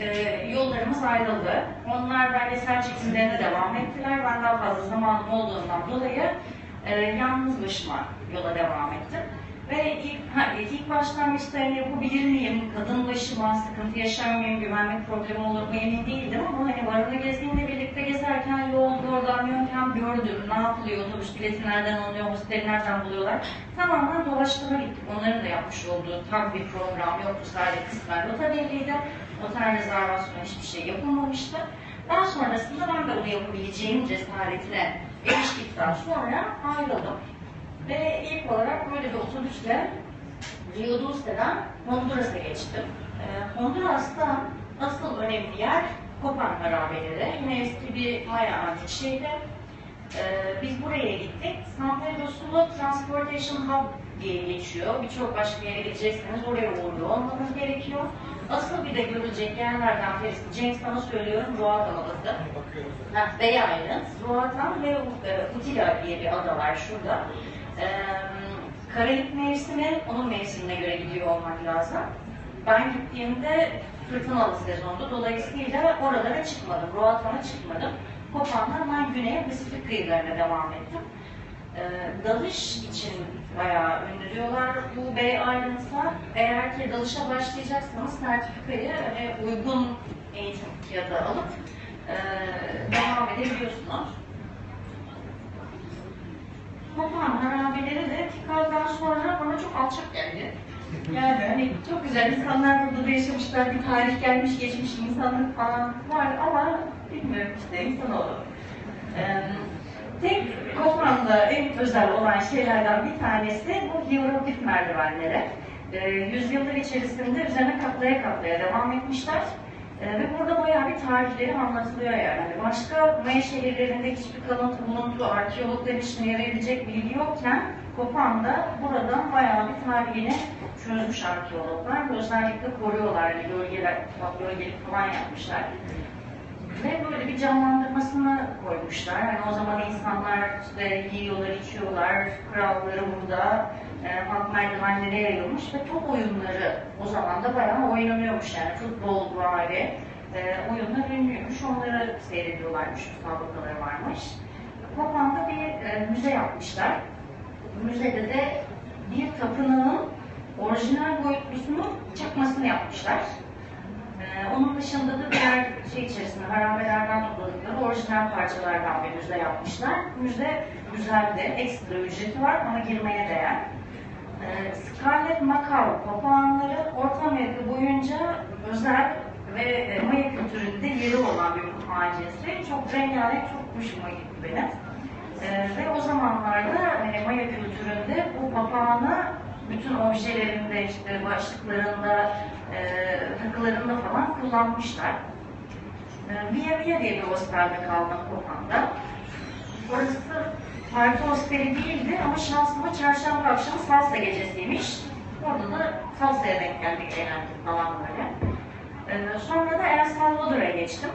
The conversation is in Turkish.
e, yollarımız ayrıldı. Onlar belgesel çekimlerine devam ettiler. Ben daha fazla zamanım olduğundan dolayı e, yalnız başıma yola devam ettim. Ve ilk, ha, ilk başlangıçta hani yapabilir miyim, kadın başıma sıkıntı yaşar mıyım, güvenlik problemi olur mu emin değildim ama hani Varun'u gezdiğimle birlikte gezerken yol, oradan yöntem gördüm, ne yapılıyor, otobüs bileti nereden alınıyor, hosteli nereden buluyorlar. Tamamen dolaştıma gittik. Onların da yapmış olduğu tam bir program yoktu, sadece kısmen rota belliydi. Otel rezervasyonu hiçbir şey yapılmamıştı. Daha sonrasında ben de onu yapabileceğim cesaretine eriştikten sonra ayrıldım. Ve ilk olarak böyle bir otobüsle Rio Dulce'den Honduras'a geçtim. Ee, Honduras'ta asıl önemli yer Copan harabeleri. Yine eski bir Maya antik şehri. Ee, biz buraya gittik. San Pedro Sula Transportation Hub diye geçiyor. Birçok başka yere gidecekseniz oraya uğruyor olmanız gerekiyor. Asıl bir de görülecek yerlerden birisi, James sana söylüyorum, Roatan Adası. Ha, Bay Island, Roatan ve e, Utila diye bir ada var şurada. Ee, Karayip mevsimi, onun mevsimine göre gidiyor olmak lazım. Ben gittiğimde fırtınalı sezondu. Dolayısıyla oralara çıkmadım, Roatan'a çıkmadım. Kopan'dan ben güneye Pasifik kıyılarına devam ettim. Ee, dalış için bayağı ünlü diyorlar bu Bay Islands'a. Eğer ki dalışa başlayacaksanız sertifikayı ve uygun eğitim fiyatı alıp e, devam edebiliyorsunuz. Kopan harabeleri de Tikal'dan sonra bana çok alçak geldi. Yani hani çok güzel insanlar burada da yaşamışlar, bir tarih gelmiş geçmiş insanlık falan var ama bilmiyorum işte insanoğlu. Kopan'da en özel olan şeylerden bir tanesi bu hieroglif merdivenleri. Ee, yüzyıllar içerisinde üzerine katlaya katlaya devam etmişler. Ee, ve burada bayağı bir tarihleri anlatılıyor yani. Hani başka Maya şehirlerinde hiçbir kalıntı, buluntu, arkeologlar işine yarayabilecek bilgi yokken Kopan'da buradan bayağı bir tarihini çözmüş arkeologlar. Özellikle koruyorlar, hani gölgeler, gölgelik falan yapmışlar. Ve böyle bir canlandırmasını koymuşlar. Yani o zaman insanlar işte yiyorlar, içiyorlar, kralları burada, e, halk merdivenlere yayılmış ve top oyunları o zaman da bayağı oynanıyormuş yani futbol vari e, oyunlar ünlüymüş. Onları seyrediyorlarmış, müsabakaları varmış. Kopan'da bir e, müze yapmışlar. Müzede de bir tapınağın orijinal boyutlusunu çakmasını yapmışlar. Ee, onun dışında da diğer şey içerisinde harabelerden topladıkları orijinal parçalardan bir müze yapmışlar. Müze güzeldi, ekstra ücreti var ama girmeye değer. Ee, Scarlet Macao papağanları Orta Amerika boyunca özel ve e, Maya kültüründe yeri olan bir cinsi. Çok rengarenk, çok hoşuma gitti benim. Ee, ve o zamanlarda hani Maya kültüründe bu papağanı bütün objelerinde, işte başlıklarında, e, takılarında falan kullanmışlar. E, Via Via diye bir hostelde kaldım Kopan'da. Orası parti hosteli değildi ama şansıma çarşamba akşamı salsa gecesiymiş. Orada da salsaya denk geldik eğlendik falan böyle. E, sonra da El Salvador'a geçtim.